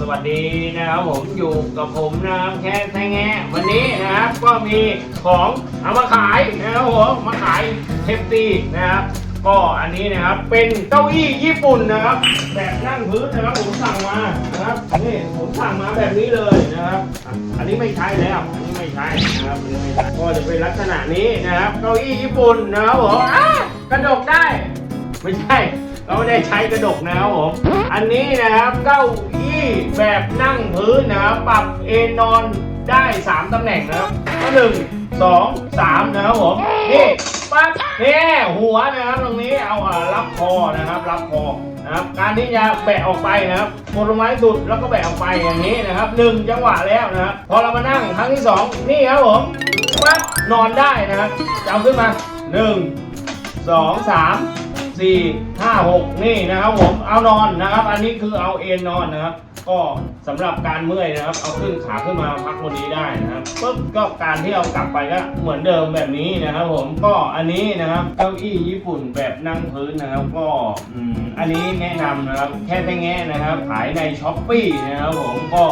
สวัสดีนะครับผมอยู่กับผมนะครับแค่แท้แงะวันนี้นะครับก็มีของเอามาขายนะครับผมมาขายเทปตีนะครับก็อันนี้นะครับเป็นเก้าอี้ญี่ปุ่นนะครับ แบบนั่งพื้นนะครับผมสั่งมานะครับนี่ผมสั่งมาแบบนี้เลยนะครับ อันนี้ไม่ใช่แล้วอันนี้ไม่ใช่นะครับอันนี้ไม่ใช่ก็จะเป็นลักษณะนี้นะครับ เก้าอี้ญี่ปุ่นนะครับผมกระดกได้ ไม่ใช่ เราไม่ได้ใช้กระดกนะครับผม อันนี้นะครับเก้าอี้แบบนั่งพื้นนะครับปรับเอนนอนได้ 3 ตำแหน่งนะครับก็หนึ่งสองสามนะครับผมนี่ปั๊บนี่หัวนะครับตรงนี้เอาอรับคอนะครับ รับคอนะครับการที่จะแบะออกไปนะครับกดลไม้สุดแล้วก็แบะออกไปอย่างนี้นะครับหนึ่งจังหวะแล้วนะครับพอเรามานั่งครั้งที่สองนี่ครับผมปั๊บนอนได้นะครับจะเอาขึ้นมาหนึ่ง สี่ห้าหกนี่นะครับผมเอานอนนะครับ อันนี้คือเอาเอนนอนนะครับ ก็สำหรับการเมื่อยนะครับ เอาขึ้นขาขึ้นมาพักบนนี้ได้นะครับปุ๊บก็การที่เอากลับไปก็เหมือนเดิมแบบนี้นะครับ ผมก็อันนี้นะครับเก้าอี้ญี่ปุ่นแบบนั่งพื้นนะครับ ก็อันนี้แนะนำนะครับแค่ไม่แงะนะครับ ขายในช้อปปี้นะครับ ผมก็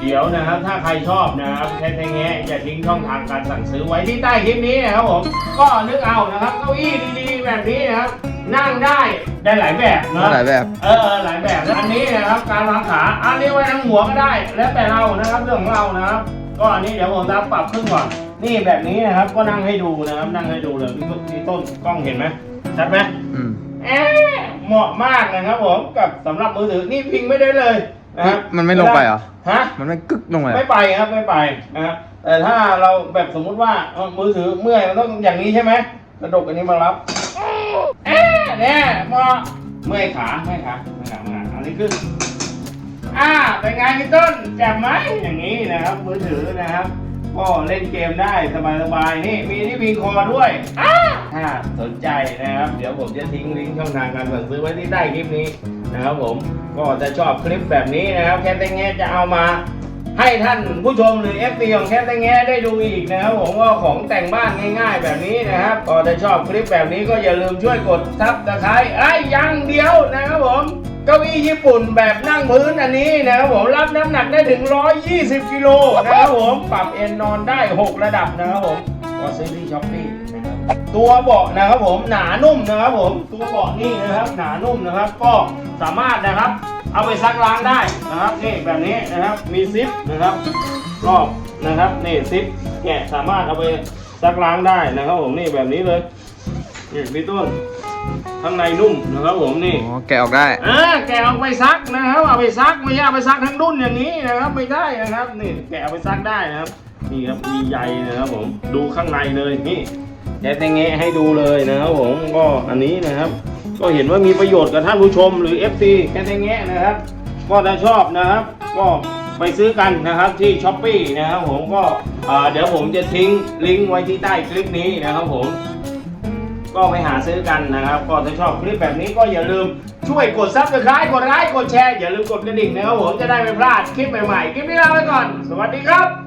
เดี๋ยวนะครับถ้าใครชอบนะครับแค่แง่จะทิ้งช่องทางการสั่งซื้อไว้ที่ใต้คลิปนี้นะครับผมก็นึกเอานะครับเก้าอี้ดีๆแบบนี้นะครับนั่งได้ได้หลายแบบเนอะหลายแบบ เออหลายแบบแล้วอันนี้นะครับการวางขาอันนี้ไว้ทั้งหัวก็ได้ แล้วแต่เรานะครับเรื่องของเรานะครับ ก็อันนี้เดี๋ยวผมจะปรับขึ้นก่อนนี่แบบนี้นะครับก็นั่งให้ดูนะครับนั่งให้ดูเลยพี่ต้นพี่ต้นกล้องเห็นไหมชัดไหมอืมเอ๊ะเหมาะมากนะครับผมกับสำหรับมือถือนี่พิงไม่ได้เลย นะครับมันไม่ลงไปเหรอ ฮะ มันไม่กึกลงไปเหรอไม่ไปครับไม่ไปนะครับแต่ถ้าเราแบบสมมุติว่าเอ่อมือถือเมื่อยมันต้องอย่างนี้ใช่ไหมกระดกอันนี้มารับเอ๊ะเนี่ยเหมาะเมื่อยขาเมื่อยขาเมื่อยขาเมื่อยขาอันนี้ขึ้นอ่าเป็นไงพี่ต้นแจ่มไหมอย่างนี้นะครับ มือถือนะครับ ก็เล่นเกมได้สบายๆนี่มีที่พิงคอด้วยอ่าถ้าสนใจนะครับ เดี๋ยวผมจะทิ้งลิงก์ช่องทางการสั่งซื้อไว้ที่ใต้คลิปนี้ นะครับผมก็จะชอบคลิปแบบนี้นะครับแค่แต่แง่จะเอามาให้ท่านผู้ชมหรือ FP ของแคทแตงแงได้ดูอีกนะครับผมว่าของแต่งบ้านง่ายๆ แบบนี้นะครับก็ถ้าชอบคลิปแบบนี้ก็อย่าลืมช่วยกดซับสไครต์ไอ้ยังเดียวนะครับผมเก้าอี้ญี่ปุ่นแบบนั่งพื้นอันนี้นะครับผมรับน้ำหนักได้ถึง 120 กิโลนะครับผมปรับเอนนอนได้ 6 ระดับนะครับผมก็ซื้อที่ช้อปปี้ ตัวเบาะนะครับผมหนานุ่มนะครับผมตัวเบาะนี่นะครับหนานุ่มนะครับ ก็สามารถนะครับ เอาไปซักล้างได้นะครับนี่แบบนี้นะครับมีซิปนะครับรอบนะครับนี่ซิปแกะสามารถเอาไปซักล้างได้นะครับผมนี่แบบนี้เลยนี่พี่ต้นข้างในนุ่มนะครับผมนี่อ๋อแกะออกได้อ่าแกะเอาไปซักนะครับ เอาไปซักไม่ใช่เอาไปซักทั้งดุนอย่างนี้นะครับ ไม่ได้นะครับ นี่แกะเอาไปซักได้นะครับนี่ครับมีใยนะครับผมดูข้างในเลยนี่ แกะแตงแงะให้ดูเลยนะครับผมก็อันนี้นะครับ ก็เห็นว่ามีประโยชน์กับท่านผู้ชมหรือ FC แค่แตงแงะนะครับ ก็ถ้าชอบนะครับ ก็ไปซื้อกันนะครับที่ช้อปปีนะครับผมก็เดี๋ยวผมจะทิ้งลิงก์ไว้ที่ใต้คลิปนี้นะครับผมก็ไปหาซื้อกันนะครับ ก็ถ้าชอบคลิปแบบนี้ก็อย่าลืมช่วยกดซับสไครต์กดไลค์กดแชร์อย่าลืมกดกระดิ่งนะครับผมจะได้ไม่พลาดคลิปใหม่ๆ คลิปนี้ลาไปก่อน สวัสดีครับ